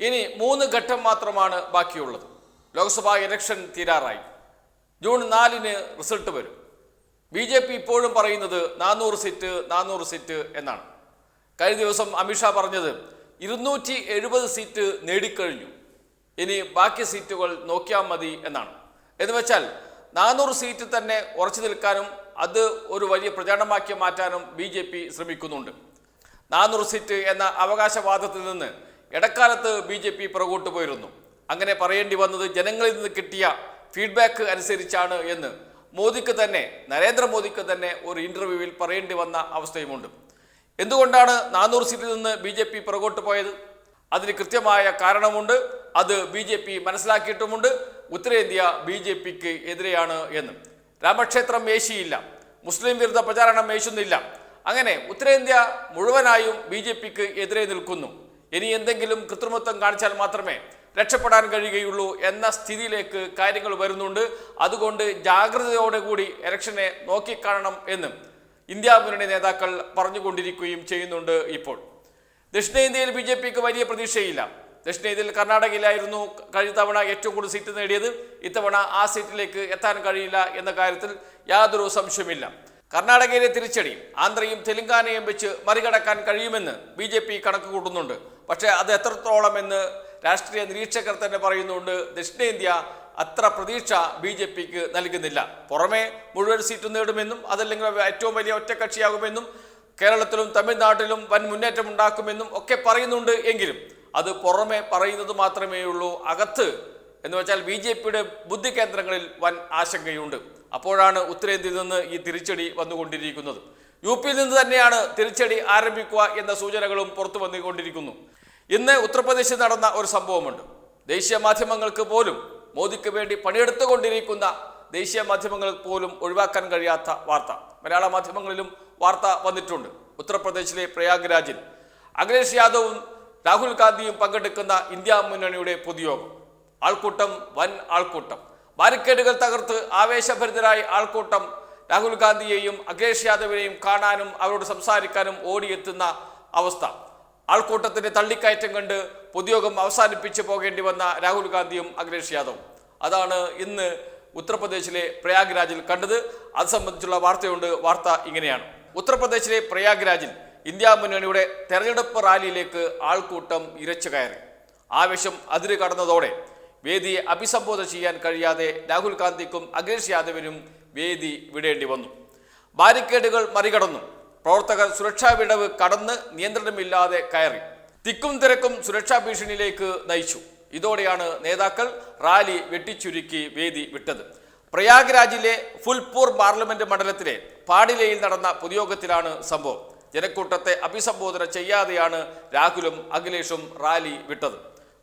ഇനി മൂന്ന് ഘട്ടം മാത്രമാണ് ബാക്കിയുള്ളത്. ലോക്സഭാ ഇലക്ഷൻ തീരാറായി. ജൂൺ നാലിന് റിസൾട്ട് വരും. ബി ജെ പി ഇപ്പോഴും പറയുന്നത് നാനൂറ് സീറ്റ് നാനൂറ് സീറ്റ് എന്നാണ്. കഴിഞ്ഞ ദിവസം അമിത്ഷാ പറഞ്ഞത് ഇരുന്നൂറ്റി എഴുപത് സീറ്റ് നേടിക്കഴിഞ്ഞു. ഇനി ബാക്കി സീറ്റുകൾ നോക്കിയാൽ മതി എന്നാണ്. എന്ന് വെച്ചാൽ നാനൂറ് സീറ്റ് തന്നെ ഉറച്ചു നിൽക്കാനും അത് ഒരു വലിയ പ്രചാരണമാക്കി മാറ്റാനും ബി ജെ പി ശ്രമിക്കുന്നുണ്ട്. നാനൂറ് സീറ്റ് എന്ന അവകാശവാദത്തിൽ നിന്ന് ഇടക്കാലത്ത് ബി ജെ പി പുറകോട്ട് പോയിരുന്നു. അങ്ങനെ പറയേണ്ടി വന്നത് ജനങ്ങളിൽ നിന്ന് കിട്ടിയ ഫീഡ്ബാക്ക് അനുസരിച്ചാണ് എന്ന് മോദിക്ക് തന്നെ നരേന്ദ്രമോദിക്ക് തന്നെ ഒരു ഇന്റർവ്യൂവിൽ പറയേണ്ടി വന്ന അവസ്ഥയുമുണ്ട്. എന്തുകൊണ്ടാണ് നാനൂറ് സീറ്റിൽ നിന്ന് ബി ജെ പി പുറകോട്ട് പോയത്? അതിന് കൃത്യമായ കാരണമുണ്ട്. അത് ബി ജെ പി മനസ്സിലാക്കിയിട്ടുമുണ്ട്. ഉത്തരേന്ത്യ ബി ജെ പിക്ക് എതിരെയാണ് എന്ന്. രാമക്ഷേത്രം മേശിയില്ല മുസ്ലിം വിരുദ്ധ പ്രചാരണം മേശുന്നില്ല അങ്ങനെ ഉത്തരേന്ത്യ മുഴുവനായും ബി ജെ പിക്ക് എതിരെ നിൽക്കുന്നു. ഇനി എന്തെങ്കിലും കൃത്രിമത്വം കാണിച്ചാൽ മാത്രമേ രക്ഷപ്പെടാൻ കഴിയുകയുള്ളൂ എന്ന സ്ഥിതിയിലേക്ക് കാര്യങ്ങൾ വരുന്നുണ്ട്. അതുകൊണ്ട് ജാഗ്രതയോടെ കൂടി ഇലക്ഷനെ നോക്കിക്കാണണം എന്നും ഇന്ത്യ മുന്നണി നേതാക്കൾ പറഞ്ഞുകൊണ്ടിരിക്കുകയും ചെയ്യുന്നുണ്ട് ഇപ്പോൾ. ദക്ഷിണേന്ത്യയിൽ ബി ജെ പിക്ക് വലിയ പ്രതീക്ഷയില്ല. ദക്ഷിണേന്ത്യയിൽ കർണാടകയിലായിരുന്നു കഴിഞ്ഞ തവണ ഏറ്റവും കൂടുതൽ സീറ്റ് നേടിയത്. ഇത്തവണ ആ സീറ്റിലേക്ക് എത്താൻ കഴിയില്ല എന്ന കാര്യത്തിൽ യാതൊരു സംശയമില്ല കർണാടകയിലെ തിരിച്ചടി ആന്ധ്രയും തെലങ്കാനയും വെച്ച് മറികടക്കാൻ കഴിയുമെന്ന് ബി കണക്ക് കൂട്ടുന്നുണ്ട് പക്ഷേ അത് എത്രത്തോളം എന്ന് രാഷ്ട്രീയ നിരീക്ഷകർ തന്നെ പറയുന്നുണ്ട്. ദക്ഷിണേന്ത്യ അത്ര പ്രതീക്ഷ ബി ജെ പിക്ക് നൽകുന്നില്ല. പുറമെ മുഴുവൻ സീറ്റ് നേടുമെന്നും അതല്ലെങ്കിൽ ഏറ്റവും വലിയ ഒറ്റക്കക്ഷിയാകുമെന്നും കേരളത്തിലും തമിഴ്നാട്ടിലും വൻ മുന്നേറ്റം ഉണ്ടാക്കുമെന്നും ഒക്കെ പറയുന്നുണ്ട് എങ്കിലും അത് പുറമെ പറയുന്നത് മാത്രമേ ഉള്ളൂ. അകത്ത് എന്ന് വെച്ചാൽ ബി ജെ പിയുടെ ബുദ്ധി കേന്ദ്രങ്ങളിൽ വൻ ആശങ്കയുണ്ട്. അപ്പോഴാണ് ഉത്തരേന്ത്യയിൽ നിന്ന് ഈ തിരിച്ചടി വന്നുകൊണ്ടിരിക്കുന്നത്. യു പിയിൽ നിന്ന് തന്നെയാണ് തിരിച്ചടി ആരംഭിക്കുക എന്ന സൂചനകളും പുറത്തു വന്നുകൊണ്ടിരിക്കുന്നു. ഇന്ന് ഉത്തർപ്രദേശിൽ നടന്ന ഒരു സംഭവമുണ്ട്. ദേശീയ മാധ്യമങ്ങൾക്ക് പോലും മോദിക്ക് വേണ്ടി പണിയെടുത്തുകൊണ്ടിരിക്കുന്ന ദേശീയ മാധ്യമങ്ങൾ പോലും ഒഴിവാക്കാൻ കഴിയാത്ത വാർത്ത. മലയാള മാധ്യമങ്ങളിലും വാർത്ത വന്നിട്ടുണ്ട്. ഉത്തർപ്രദേശിലെ പ്രയാഗ്രാജിൽ അഖിലേഷ് യാദവും രാഹുൽ ഗാന്ധിയും പങ്കെടുക്കുന്ന ഇന്ത്യ മുന്നണിയുടെ പൊതുയോഗം. ആൾക്കൂട്ടം വൻ ആൾക്കൂട്ടം. ബാരിക്കേഡുകൾ തകർത്ത് ആവേശഭരിതരായി ആൾക്കൂട്ടം രാഹുൽ ഗാന്ധിയെയും അഖിലേഷ് യാദവിനെയും കാണാനും അവരോട് സംസാരിക്കാനും ഓടിയെത്തുന്ന അവസ്ഥ. ആൾക്കൂട്ടത്തിന്റെ തള്ളിക്കയറ്റം കണ്ട് പൊതുയോഗം അവസാനിപ്പിച്ച് പോകേണ്ടി വന്ന രാഹുൽ ഗാന്ധിയും അഖിലേഷ് യാദവും. അതാണ് ഇന്ന് ഉത്തർപ്രദേശിലെ പ്രയാഗ്രാജിൽ കണ്ടത്. അത് സംബന്ധിച്ചുള്ള വാർത്തയുണ്ട്. വാർത്ത ഇങ്ങനെയാണ്. ഉത്തർപ്രദേശിലെ പ്രയാഗ്രാജിൽ ഇന്ത്യ മുന്നണിയുടെ തെരഞ്ഞെടുപ്പ് റാലിയിലേക്ക് ആൾക്കൂട്ടം ഇരച്ചു കയറി. ആവേശം അതിര് കടന്നതോടെ വേദിയെ അഭിസംബോധന ചെയ്യാൻ കഴിയാതെ രാഹുൽ ഗാന്ധിക്കും അഖിലേഷ് യാദവിനും വേദി വിടേണ്ടി വന്നു. ബാരിക്കേഡുകൾ മറികടന്നു. പ്രവർത്തകർ സുരക്ഷാ വിടവ് കടന്ന് നിയന്ത്രണമില്ലാതെ കയറി. തിക്കും തിരക്കും സുരക്ഷാ ഭീഷണിയിലേക്ക് നയിച്ചു. ഇതോടെയാണ് നേതാക്കൾ റാലി വെട്ടിച്ചുരുക്കി വേദി വിട്ടത്. പ്രയാഗ്രാജിലെ ഫുൽപൂർ പാർലമെന്റ് മണ്ഡലത്തിലെ പാടിലയിൽ നടന്ന പൊതുയോഗത്തിലാണ് സംഭവം. ജനക്കൂട്ടത്തെ അഭിസംബോധന ചെയ്യാതെയാണ് രാഹുലും അഖിലേഷും റാലി വിട്ടത്.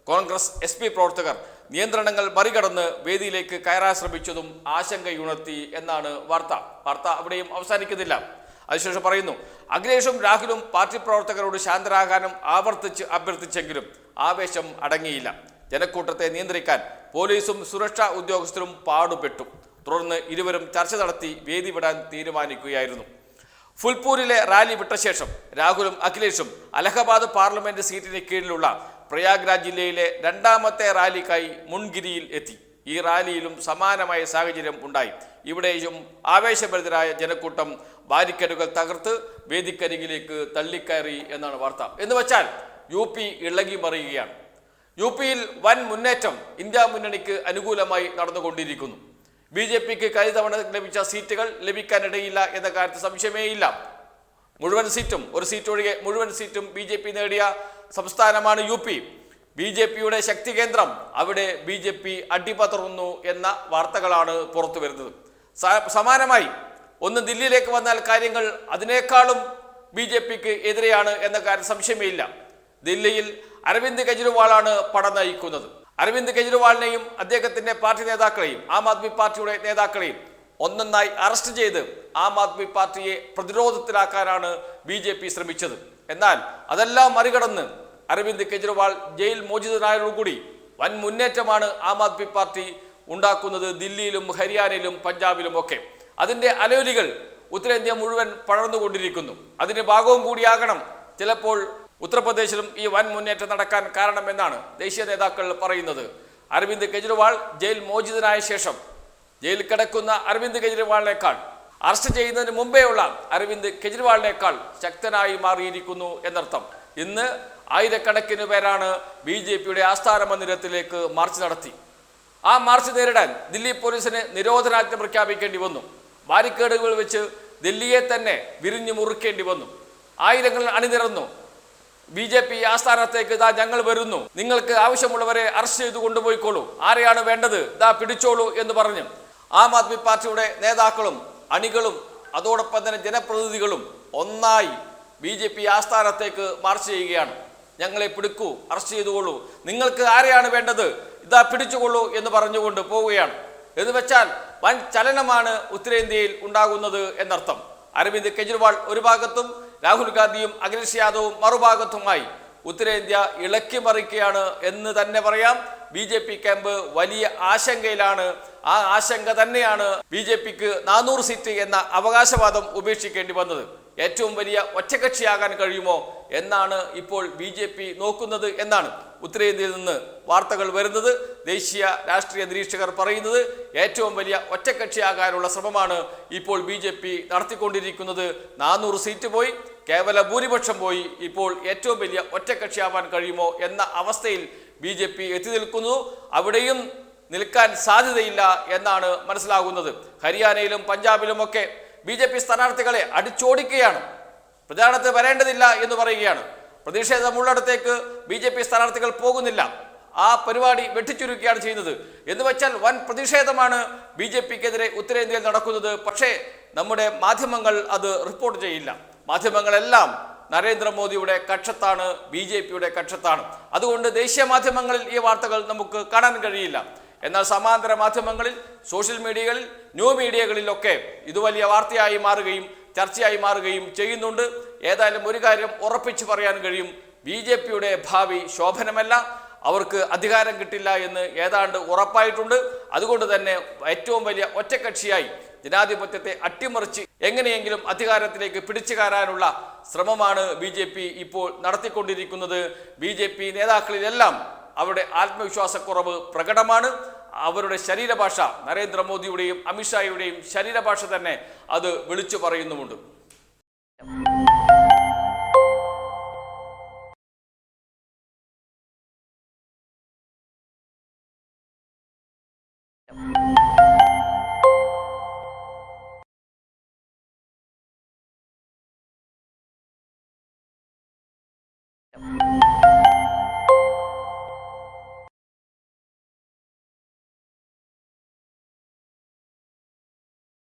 കോൺഗ്രസ് എസ് പ്രവർത്തകർ നിയന്ത്രണങ്ങൾ മറികടന്ന് വേദിയിലേക്ക് കയറാൻ ശ്രമിച്ചതും ആശങ്കയുണർത്തി എന്നാണ് വാർത്ത. വാർത്ത അവിടെയും അവസാനിക്കുന്നില്ല. അതിനുശേഷം പറയുന്നു അഖിലേഷും രാഹുലും പാർട്ടി പ്രവർത്തകരോട് ശാന്തരാകാനും ആവർത്തിച്ച് അഭ്യർത്ഥിച്ചെങ്കിലും ആവേശം അടങ്ങിയില്ല. ജനക്കൂട്ടത്തെ നിയന്ത്രിക്കാൻ പോലീസും സുരക്ഷാ ഉദ്യോഗസ്ഥരും പാടുപെട്ടു. തുടർന്ന് ഇരുവരും ചർച്ച നടത്തി വേദി വിടാൻ തീരുമാനിക്കുകയായിരുന്നു. ഫുൽപൂരിലെ റാലി വിട്ട ശേഷം രാഹുലും അഖിലേഷും അലഹബാദ് പാർലമെന്റ് സീറ്റിന് കീഴിലുള്ള പ്രയാഗ്രാജ് ജില്ലയിലെ രണ്ടാമത്തെ റാലിക്കായി മുൻഗിരിയിൽ എത്തി. ഈ റാലിയിലും സമാനമായ സാഹചര്യം ഉണ്ടായി. ഇവിടെയും ആവേശഭരിതരായ ജനക്കൂട്ടം ബാരിക്കേഡുകൾ തകർത്ത് വേദിക്കരികിലേക്ക് തള്ളിക്കയറി എന്നാണ് വാർത്ത. എന്ന് വെച്ചാൽ യു പി ഇളകി മറിയുകയാണ്. യു പിയിൽ വൻ മുന്നേറ്റം ഇന്ത്യ മുന്നണിക്ക് അനുകൂലമായി നടന്നുകൊണ്ടിരിക്കുന്നു. ബി ജെ പിക്ക് കഴിഞ്ഞ ലഭിച്ച സീറ്റുകൾ ലഭിക്കാനിടയില്ല എന്ന കാര്യത്തിൽ സംശയമേയില്ല. മുഴുവൻ സീറ്റും ഒരു സീറ്റ് ഒഴികെ മുഴുവൻ സീറ്റും ബി നേടിയ സംസ്ഥാനമാണ് യു പി. ബി ജെ പിയുടെ ശക്തി കേന്ദ്രം അവിടെ ബി ജെ പി അടിപതറുന്നു എന്ന വാർത്തകളാണ് പുറത്തു വരുന്നത്. സമാനമായി ഒന്ന് ദില്ലിയിലേക്ക് വന്നാൽ കാര്യങ്ങൾ അതിനേക്കാളും ബി ജെ പിക്ക് എതിരെയാണ് എന്ന കാര്യം സംശയമേയില്ല ദില്ലിയിൽ അരവിന്ദ് കെജ്രിവാളാണ് പട നയിക്കുന്നത്. അരവിന്ദ് കെജ്രിവാളിനെയും അദ്ദേഹത്തിന്റെ പാർട്ടി നേതാക്കളെയും ആം ആദ്മി പാർട്ടിയുടെ നേതാക്കളെയും ഒന്നൊന്നായി അറസ്റ്റ് ചെയ്ത് ആം ആദ്മി പാർട്ടിയെ പ്രതിരോധത്തിലാക്കാനാണ് ബി ജെ പി ശ്രമിച്ചത്. എന്നാൽ അതെല്ലാം മറികടന്ന് അരവിന്ദ് കെജ്രിവാൾ ജയിൽ മോചിതനായതോടുകൂടി വൻ മുന്നേറ്റമാണ് ആം ആദ്മി പാർട്ടി ഉണ്ടാക്കുന്നത് ദില്ലിയിലും ഹരിയാനയിലും പഞ്ചാബിലും ഒക്കെ. അതിന്റെ അലോലികൾ ഉത്തരേന്ത്യ മുഴുവൻ പടർന്നുകൊണ്ടിരിക്കുന്നു. അതിന് ഭാഗവും കൂടിയാകണം ചിലപ്പോൾ ഉത്തർപ്രദേശിലും ഈ വൻ മുന്നേറ്റം നടക്കാൻ കാരണമെന്നാണ് ദേശീയ നേതാക്കൾ പറയുന്നത്. അരവിന്ദ് കെജ്രിവാൾ ജയിൽ മോചിതനായ ശേഷം ജയിലിൽ കിടക്കുന്ന അരവിന്ദ് കെജ്രിവാളിനേക്കാൾ അറസ്റ്റ് ചെയ്യുന്നതിന് മുമ്പേയുള്ള അരവിന്ദ് കെജ്രിവാളിനേക്കാൾ ശക്തനായി മാറിയിരിക്കുന്നു എന്നർത്ഥം. ഇന്ന് ആയിരക്കണക്കിന് പേരാണ് ബി ജെ പിയുടെ ആസ്ഥാന മന്ദിരത്തിലേക്ക് മാർച്ച് നടത്തി. ആ മാർച്ച് നേരിടാൻ ദില്ലി പോലീസിന് നിരോധനാജ്ഞ പ്രഖ്യാപിക്കേണ്ടി വന്നു. ബാരിക്കേഡുകൾ വെച്ച് ദില്ലിയെ തന്നെ വിരിഞ്ഞു മുറുക്കേണ്ടി വന്നു. ആയിരങ്ങൾ അണിനിരന്നു. ബി ജെ പി ആസ്ഥാനത്തേക്ക് ഇതാ ഞങ്ങൾ വരുന്നു. നിങ്ങൾക്ക് ആവശ്യമുള്ളവരെ അറസ്റ്റ് ചെയ്തു കൊണ്ടുപോയിക്കോളൂ. ആരെയാണ് വേണ്ടത്? ഇതാ പിടിച്ചോളൂ എന്ന് പറഞ്ഞു. ആം ആദ്മി പാർട്ടിയുടെ നേതാക്കളും അണികളും അതോടൊപ്പം തന്നെ ജനപ്രതിനിധികളും ഒന്നായി ബി ജെ പി ആസ്ഥാനത്തേക്ക് മാർച്ച് ചെയ്യുകയാണ്. ഞങ്ങളെ പിടിക്കൂ അറസ്റ്റ് ചെയ്തുകൊള്ളൂ. നിങ്ങൾക്ക് ആരെയാണ് വേണ്ടത്? ഇതാ പിടിച്ചുകൊള്ളൂ എന്ന് പറഞ്ഞുകൊണ്ട് പോവുകയാണ്. എന്ന് വെച്ചാൽ വൻ ചലനമാണ് ഉത്തരേന്ത്യയിൽ ഉണ്ടാകുന്നത് എന്നർത്ഥം. അരവിന്ദ് കെജ്രിവാൾ ഒരു ഭാഗത്തും രാഹുൽ ഗാന്ധിയും അഖിലേഷ് യാദവും മറുഭാഗത്തുമായി ഉത്തരേന്ത്യ ഇളക്കി മറിക്കുകയാണ് എന്ന് തന്നെ പറയാം. ബി ജെ പി ക്യാമ്പ് വലിയ ആശങ്കയിലാണ്. ആ ആശങ്ക തന്നെയാണ് ബി ജെ പിക്ക് നാനൂറ് സീറ്റ് എന്ന അവകാശവാദം ഉപേക്ഷിക്കേണ്ടി വന്നത്. ഏറ്റവും വലിയ ഒറ്റകക്ഷിയാകാൻ കഴിയുമോ എന്നാണ് ഇപ്പോൾ ബി ജെ പി നോക്കുന്നത് എന്നാണ് ഉത്തരേന്ത്യയിൽ നിന്ന് വാർത്തകൾ വരുന്നത്. ദേശീയ രാഷ്ട്രീയ നിരീക്ഷകർ പറയുന്നത് ഏറ്റവും വലിയ ഒറ്റക്കക്ഷിയാകാനുള്ള ശ്രമമാണ് ഇപ്പോൾ ബി ജെ പി നടത്തിക്കൊണ്ടിരിക്കുന്നത്. നാനൂറ് സീറ്റ് പോയി കേവല ഭൂരിപക്ഷം പോയി. ഇപ്പോൾ ഏറ്റവും വലിയ ഒറ്റക്കക്ഷിയാവാൻ കഴിയുമോ എന്ന അവസ്ഥയിൽ ബി ജെ പി എത്തി നിൽക്കുന്നു. അവിടെയും നിൽക്കാൻ സാധ്യതയില്ല എന്നാണ് മനസ്സിലാകുന്നത്. ഹരിയാനയിലും പഞ്ചാബിലുമൊക്കെ ബി ജെ പി സ്ഥാനാർത്ഥികളെ അടിച്ചോടിക്കുകയാണ്. പ്രചാരണത്തിന് വരേണ്ടതില്ല എന്ന് പറയുകയാണ്. പ്രതിഷേധമുള്ളിടത്തേക്ക് ബി ജെ പി സ്ഥാനാർത്ഥികൾ പോകുന്നില്ല. ആ പരിപാടി വെട്ടിച്ചുരുക്കുകയാണ് ചെയ്യുന്നത്. എന്ന് വെച്ചാൽ വൻ പ്രതിഷേധമാണ് ബി ജെ പിക്കെതിരെ ഉത്തരേന്ത്യയിൽ നടക്കുന്നത്. പക്ഷേ നമ്മുടെ മാധ്യമങ്ങൾ അത് റിപ്പോർട്ട് ചെയ്യില്ല. മാധ്യമങ്ങളെല്ലാം നരേന്ദ്രമോദിയുടെ കക്ഷത്താണ് ബി ജെ പിയുടെ കക്ഷത്താണ്. അതുകൊണ്ട് ദേശീയ മാധ്യമങ്ങളിൽ ഈ വാർത്തകൾ നമുക്ക് കാണാൻ കഴിയില്ല. എന്നാൽ സമാന്തര മാധ്യമങ്ങളിൽ സോഷ്യൽ മീഡിയകളിൽ ന്യൂ മീഡിയകളിലൊക്കെ ഇത് വലിയ വാർത്തയായി മാറുകയും ചർച്ചയായി മാറുകയും ചെയ്യുന്നുണ്ട്. ഏതായാലും ഒരു കാര്യം ഉറപ്പിച്ചു പറയാൻ കഴിയും. ബി ജെ പിയുടെ ഭാവി ശോഭനമല്ല. അവർക്ക് അധികാരം കിട്ടില്ല എന്ന് ഏതാണ്ട് ഉറപ്പായിട്ടുണ്ട്. അതുകൊണ്ട് തന്നെ ഏറ്റവും വലിയ ഒറ്റക്കക്ഷിയായി ജനാധിപത്യത്തെ അട്ടിമറിച്ച് എങ്ങനെയെങ്കിലും അധികാരത്തിലേക്ക് പിടിച്ചു കയറാനുള്ള ശ്രമമാണ് ബി ജെ പി ഇപ്പോൾ നടത്തിക്കൊണ്ടിരിക്കുന്നത്. ബി ജെ പി നേതാക്കളിലെല്ലാം അവരുടെ ആത്മവിശ്വാസക്കുറവ് പ്രകടമാണ്. അവരുടെ ശരീരഭാഷ നരേന്ദ്രമോദിയുടെയും അമിത്ഷായുടെയും ശരീരഭാഷ തന്നെ അത് വിളിച്ചു പറയുന്നുമുണ്ട് you.